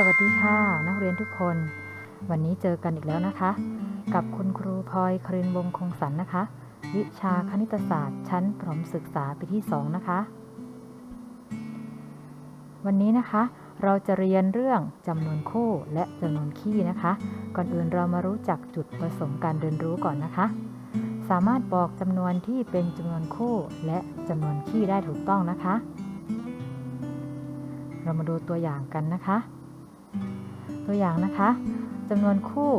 สวัสดีค่ะ นักเรียนทุกคน วันนี้เจอกันอีกแล้วนะคะ กับคุณครูพลอยครินวงศ์คงสันนะคะ วิชาคณิตศาสตร์ ชั้นประถมศึกษาปีที่ 2 นะคะ วันนี้นะคะ เราจะเรียนเรื่องจำนวนคู่และจำนวนคี่นะคะ ก่อนอื่นเรามารู้จักจุดประสงค์การเรียนรู้ก่อนนะคะ สามารถบอกจำนวนที่เป็นจำนวนคู่และจำนวนคี่ได้ถูกต้องนะคะ เรามาดูตัวอย่างกันนะคะ ตัวอย่างนะคะจำนวนคู่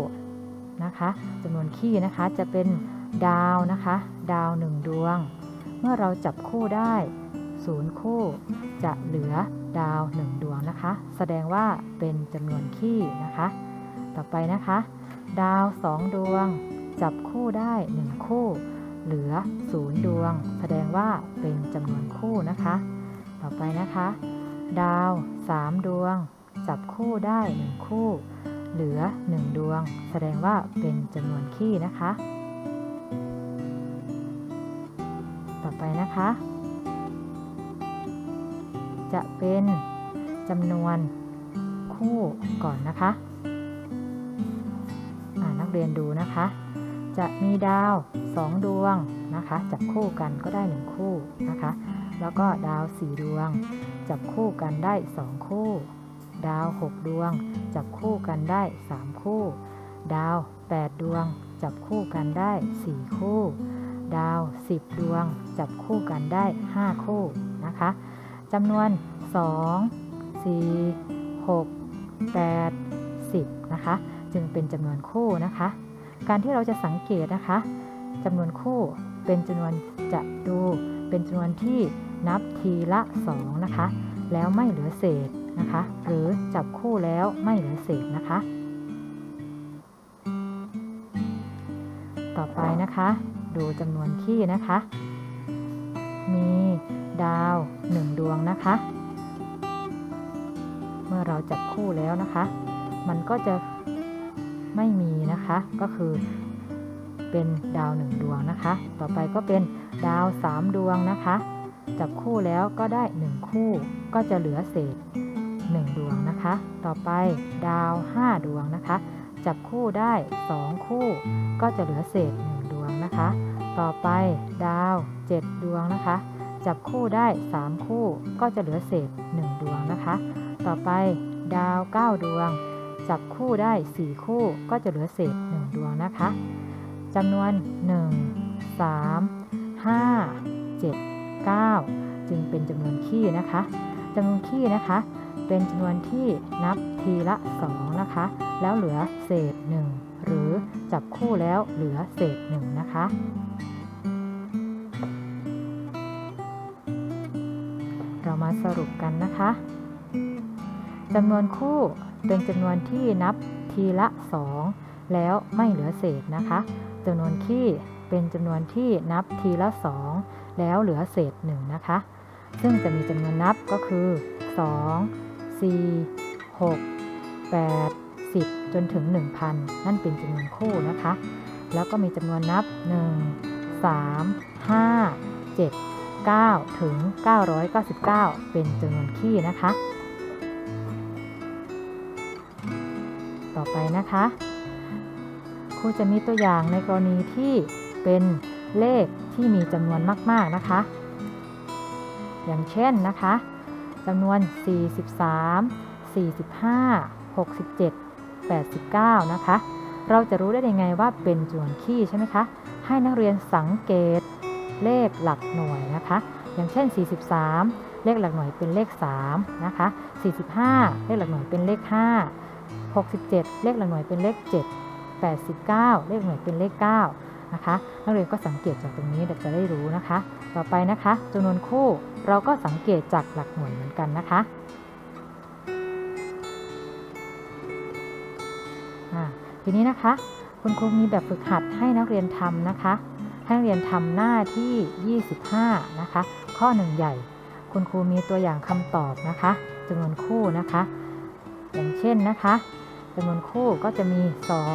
นะคะจำนวนคี่นะคะจะเป็นดาวนะคะ ดาวหนึ่งดวง เมื่อเราจับคู่ได้ศูนย์คู่จะเหลือดาวหนึ่งดวงนะคะ แสดงว่าเป็นจำนวนคี่นะคะ ต่อไปนะคะ ดาวสองดวง จับคู่ได้หนึ่งคู่ เหลือศูนย์ดวง แสดงว่าเป็นจำนวนคู่นะคะ ต่อไปนะคะ ดาวสามดวง จับคู่ได้หนึ่งคู่ เหลือหนึ่งดวง แสดงว่าเป็นจำนวนคี่นะคะ ต่อไปนะคะ จะเป็นจำนวนคู่ก่อนนะคะนักเรียนดูนะคะ จะมีดาวสองดวงนะคะ จับคู่กันก็ได้หนึ่งคู่นะคะ แล้วก็ดาวสี่ดวง จับคู่กันได้สองคู่ ดาว 6 ดวง จับคู่กันได้ 3 คู่ ดาว 8 ดวง จับคู่กันได้ 4 คู่ ดาว 10 ดวง จับคู่กันได้ 5 คู่นะคะจำนวน 2 4 6 8 10นะคะจึงเป็นจำนวนคู่นะคะ การที่เราจะสังเกตนะคะจำนวนคู่เป็นจำนวนจะดูเป็นจำนวนที่นับทีละ 2 นะคะ แล้วไม่เหลือเศษ นะคะ หรือจับคู่แล้วไม่เหลือเศษนะคะ ต่อไปนะคะ ดูจำนวนขี้นะคะ มีดาวหนึ่งดวงนะคะ เมื่อเราจับคู่แล้วนะคะ มันก็จะไม่มีนะคะ ก็คือเป็นดาวหนึ่งดวงนะคะ ต่อไปก็เป็นดาวสามดวงนะคะ จับคู่แล้วก็ได้หนึ่งคู่ก็จะเหลือเศษ 1 ดวงนะคะ ต่อไปดาว 5 ดวงนะคะ จับคู่ได้ 2 คู่ ก็จะเหลือเศษ 1 ดวงนะคะ ต่อไปดาว 7 ดวงนะคะ จับคู่ได้ 3 คู่ ก็จะเหลือเศษ 1 ดวงนะคะ ต่อไปดาว 9 ดวง จับคู่ได้ 4 คู่ ก็จะเหลือเศษ 1 ดวงนะคะจำนวน 1 3 5 7 9 จึงเป็นจำนวนคี่นะคะจำนวนคี่นะคะ เป็นจำนวนที่นับทีละ 2 นะคะ แล้วเหลือเศษ 1 หรือจับคู่แล้วเหลือเศษ 1 นะคะ เรามาสรุปกันนะคะจำนวนคู่เป็นจำนวนที่นับทีละ 2 แล้วไม่เหลือเศษนะคะจำนวนคี่เป็นจำนวนที่นับทีละ 2 แล้วเหลือเศษ 1 นะคะ ซึ่งจะมีจำนวนนับก็คือ 2 4 6 8 10 จนถึง 1,000 นั่นเป็นจำนวนคู่นะคะ แล้วก็มีจำนวนนับ 1 3 5 7 9 ถึง 999 เป็นจำนวนคี่นะคะ ต่อไปนะคะครูจะมีตัวอย่างในกรณีที่เป็นเลขที่มีจำนวนมาก ๆ นะคะ อย่างเช่นนะคะ จำนวน 43 45 67 89 นะคะ เราจะรู้ได้ยังไงว่าเป็นจำนวนคี่ใช่ไหมคะ ให้นักเรียนสังเกตเลขหลักหน่วยนะคะ อย่างเช่น 43 เลขหลักหน่วยเป็นเลข 3 นะคะ 45 เลขหลักหน่วยเป็นเลข 5 67 เลขหลักหน่วยเป็นเลข 7 89 เลขหน่วยเป็นเลข 9 นะคะ นักเรียนก็สังเกตจากตรงนี้จะได้รู้นะคะ ต่อไปนะคะจำนวนคู่เราก็สังเกตจากหลักหน่วยเหมือนกันนะคะทีนี้นะคะ คุณครูมีแบบฝึกหัดให้นักเรียนทำนะคะ ให้นักเรียนทำหน้าที่ 25 นะคะ ข้อ1ใหญ่ คุณครูมีตัวอย่างคำตอบนะคะจำนวนคู่นะคะ อย่างเช่นนะคะจำนวนคู่ก็จะมี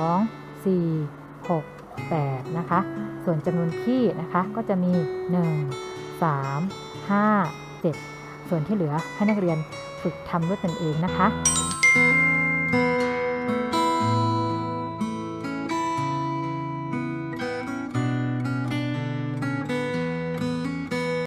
2 4 6 8 นะคะ ส่วนจำนวนขี้นะคะก็จะมี 1 3 5 7 ส่วนที่เหลือให้นักเรียนฝึกทำด้วยตนเองนะคะ